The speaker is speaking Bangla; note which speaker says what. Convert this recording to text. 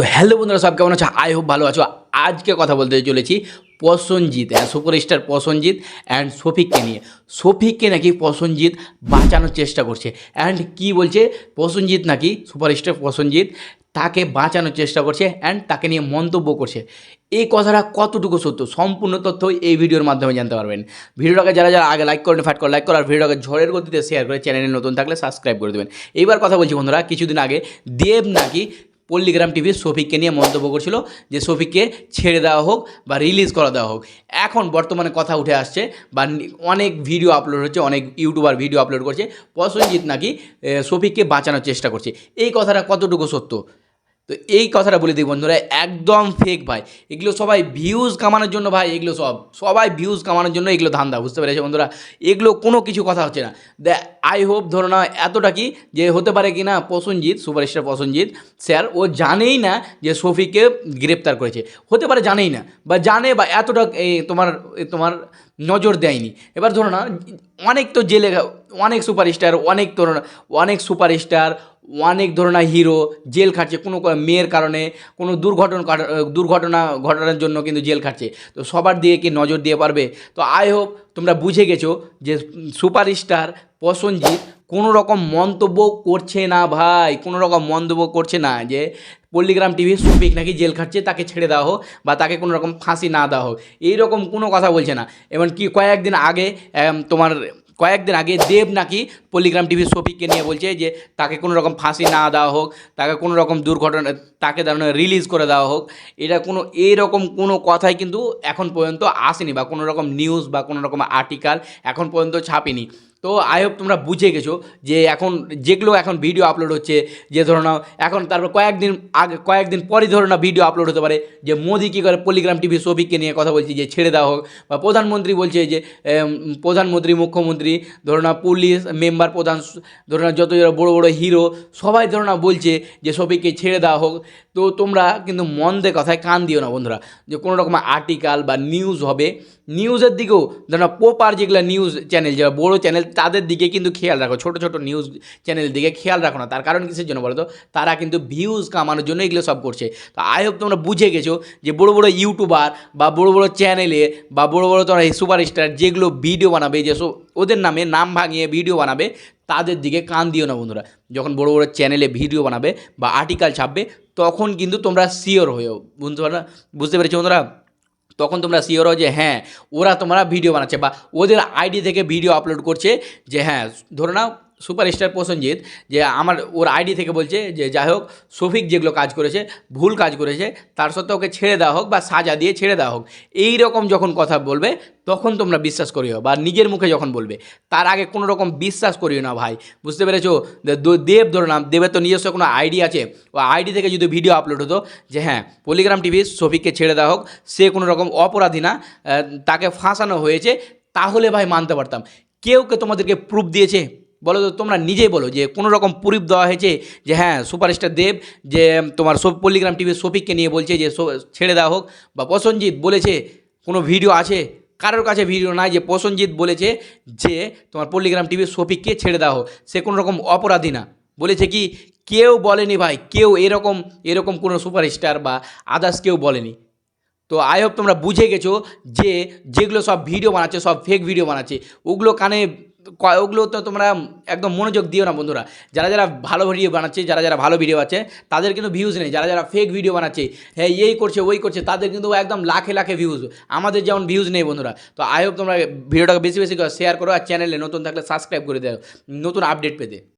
Speaker 1: তো হ্যালো বন্ধুরা, সব কেমন আছো? আই হোপ ভালো আছো। আজকে কথা বলতে চলেছি প্রসঞ্জিৎ হ্যাঁ সুপারস্টার প্রসঞ্জিৎ অ্যান্ড শফিককে নিয়ে। শফিককে নাকি প্রসঞ্জিৎ বাঁচানোর চেষ্টা করছে। অ্যান্ড কি বলছে? প্রসঞ্জিৎ নাকি সুপারস্টার প্রসঞ্জিৎ তাকে বাঁচানোর চেষ্টা করছে অ্যান্ড তাকে নিয়ে মন্তব্য করছে। এই কথাটা কতটুকু সত্য? সম্পূর্ণ তথ্য এই ভিডিওর মাধ্যমে জানতে পারবেন। ভিডিওটাকে যারা যারা আগে লাইক করেন ফ্যাট করে লাইক করে আর ভিডিওটাকে ঝড়ের গতিতে শেয়ার করে চ্যানেলে নতুন থাকলে সাবস্ক্রাইব করে দেবেন। এইবার কথা বলছি বন্ধুরা, কিছুদিন আগে দেব নাকি পল্লিগ্রাম টিভির শফিককে নিয়ে মন্তব্য করছিল যে শফিককে ছেড়ে দেওয়া হোক বা রিলিজ করা দেওয়া হোক। এখন বর্তমানে কথা উঠে আসছে বা অনেক ভিডিও আপলোড হচ্ছে, অনেক ইউটিউবার ভিডিও আপলোড করছে। প্রসেনজিৎ নাকি শফিককে বাঁচানোর চেষ্টা করছে। এই কথাটা কতটুকু সত্য? তো এই কথাটা বলে দিই বন্ধুরা, একদম ফেক ভাই। এগুলো সবাই ভিউজ কামানোর জন্য ভাই, এগুলো সব, সবাই ভিউজ কামানোর জন্য এগুলো ধান্দা, বুঝতে পেরেছে বন্ধুরা? এগুলো কোনো কিছু কথা হচ্ছে না। দে আই হোপ ধরো না এতটা কি, যে হতে পারে কি না প্রসঞ্জিৎ সুপারস্টার প্রসঞ্জিৎ স্যার, ও জানেই না যে শফিককে গ্রেপ্তার করেছে। হতে পারে জানেই না, বা জানে বা এতটা তোমার তোমার নজর দেয়নি। এবার ধরো না, অনেক তো জেলে অনেক সুপারস্টার, অনেক ধরো না অনেক সুপারস্টার, অনেক ধরনের হিরো, জেল খাটছে কোনো মেয়ের কারণে, কোনো দুর্ঘটনা দুর্ঘটনা ঘটানোর জন্য কিন্তু জেল খাটছে তো সবার দিকে কি নজর দিয়ে পারবে? তো আই হোপ তোমরা বুঝে গেছো যে সুপারস্টার প্রসঞ্জিৎ কোনো রকম মন্তব্য করছে না ভাই, কোনো রকম মন্তব্য করছে না যে পল্লিগ্রাম টিভি সুপিক নাকি জেল খাটছে তাকে ছেড়ে দেওয়া হোক বা তাকে কোনো রকম ফাঁসি না দেওয়া হোক। এইরকম কোনো কথা বলছে না। এবং কি কয়েকদিন আগে তোমার কয়েকদিন আগে দেব নাকি পল্লিগ্রাম টিভির শফিককে নিয়ে বলছে যে, তাকে কোনো রকম ফাঁসি না দেওয়া হোক, তাকে কোনো রকম দুর্ঘটনা, তাকে দাঁড়ানো রিলিজ করে দেওয়া হোক, এটা কোনো এইরকম কোনো কথাই কিন্তু এখন পর্যন্ত আসেনি বা কোনো রকম নিউজ বা কোনো রকম আর্টিকাল এখন পর্যন্ত ছাপেনি। তো আই হোপ তোমরা বুঝে গেছো যে এখন যেগুলো এখন ভিডিও আপলোড হচ্ছে, যে ধরো না এখন তারপর কয়েকদিন আগে, কয়েকদিন পরই ধরো না ভিডিও আপলোড হতে পারে, যে মোদি কী করে পলিগ্রাম টিভি শফিককে নিয়ে কথা বলছি, যে ছেড়ে দেওয়া হোক, বা প্রধানমন্ত্রী বলছে যে প্রধানমন্ত্রী, মুখ্যমন্ত্রী, ধরো না পুলিশ মেম্বার প্রধান, ধরো না যত যারা বড়ো বড়ো হিরো সবাই ধরো না বলছে যে শফিককে ছেড়ে দেওয়া হোক। তো তোমরা কিন্তু মন দিয়ে কথায় কান দিও না বন্ধুরা, যে কোনো রকম আর্টিকাল বা নিউজ হবে। নিউজের দিকেও ধরো না পোপার যেগুলো নিউজ চ্যানেল যারা বড়ো চ্যানেল তাদের দিকে কিন্তু খেয়াল রাখো। ছোটো ছোটো নিউজ চ্যানেল দিকে খেয়াল রাখো না। তার কারণ কিসের জন্য বলো তো তারা কিন্তু ভিউজ কামানোর জন্য এগুলো সব করছে। তো আই হোপ তোমরা বুঝে গেছো যে বড়ো বড়ো ইউটিউবার বা বড়ো বড়ো চ্যানেলে বা বড়ো বড়ো তোমরা সুপারস্টার যেগুলো ভিডিও বানাবে, যে সব ওদের নামে নাম ভাঙিয়ে ভিডিও বানাবে, তাদের দিকে কান দিও না বন্ধুরা। যখন বড়ো বড়ো চ্যানেলে ভিডিও বানাবে বা আর্টিকেল ছাপবে, তখন কিন্তু তোমরা শিওর হয়েও। পারো বুঝতে পেরেছ বন্ধুরা? তখন তোমরা শিওর হও যে হ্যাঁ ওরা তোমরা ভিডিও বানাচ্ছে বা ওদের আইডি থেকে ভিডিও আপলোড করছে যে হ্যাঁ ধরে নাও সুপারস্টার প্রসেনজিৎ, যে আমার ওর আইডি থেকে বলছে যে, যাই হোক, শফিক যেগুলো কাজ করেছে, ভুল কাজ করেছে, তার সত্ত্বেও ওকে ছেড়ে দেওয়া হোক বা সাজা দিয়ে ছেড়ে দেওয়া হোক, এই রকম যখন কথা বলবে, তখন তোমরা বিশ্বাস করিও বা নিজের মুখে যখন বলবে, তার আগে কোনো রকম বিশ্বাস করিও না ভাই, বুঝতে পেরেছ? দেব ধরো না দেবের তো নিজস্ব কোনো আইডি আছে, ও আইডি থেকে যদি ভিডিও আপলোড হতো যে হ্যাঁ পলিগ্রাম টিভি শফিককে ছেড়ে দেওয়া হোক, সে কোনো রকম অপরাধী না তাকে ফাঁসানো হয়েছে, তাহলে ভাই মানতে পারতাম। কেউ কে তোমাদেরকে প্রুফ দিয়েছে? বলো তো, তোমরা নিজেই বলো যে কোনো রকম প্রুফ দেওয়া হয়েছে যে হ্যাঁ সুপারস্টার দেব যে তোমার সব পল্লিগ্রাম টিভির শফিককে নিয়ে বলছে যে ছেড়ে দেওয়া হোক। বা প্রসঞ্জিৎ বলেছে, কোনো ভিডিও আছে? কারোর কাছে ভিডিও নাই যে প্রসঞ্জিৎ বলেছে যে তোমার পল্লিগ্রাম টিভির শফিককে ছেড়ে দেওয়া হোক। সে কোনো রকম অপরাধী না। বলেছে কি, কেউ বলেনি ভাই, কেউ এরকম এরকম কোনো সুপারস্টার বা আদার্স কেউ বলেনি। তো আই হোপ তোমরা বুঝে গেছো যে যেগুলো সব ভিডিও বানাচ্ছে, সব ফেক ভিডিও বানাচ্ছে, ওগুলো কানে ওগুলো তো তোমরা একদম মনোযোগ দিও না বন্ধুরা। যারা যারা ভালো ভিডিও বানাচ্ছে, যারা যারা ভালো ভিডিও আছে, তাদের কিন্তু ভিউজ নেই। যারা যারা ফেক ভিডিও বানাচ্ছে হ্যাঁ এই করছে, ওই করছে, তাদের কিন্তু একদম লাখে লাখে ভিউজ আমাদের যেমন ভিউজ নেই বন্ধুরা। তো আই হোপ তোমরা ভিডিওটাকে বেশি বেশি শেয়ার করো আর চ্যানেলে নতুন থাকলে সাবস্ক্রাইব করে দাও। নতুন আপডেট পেতে।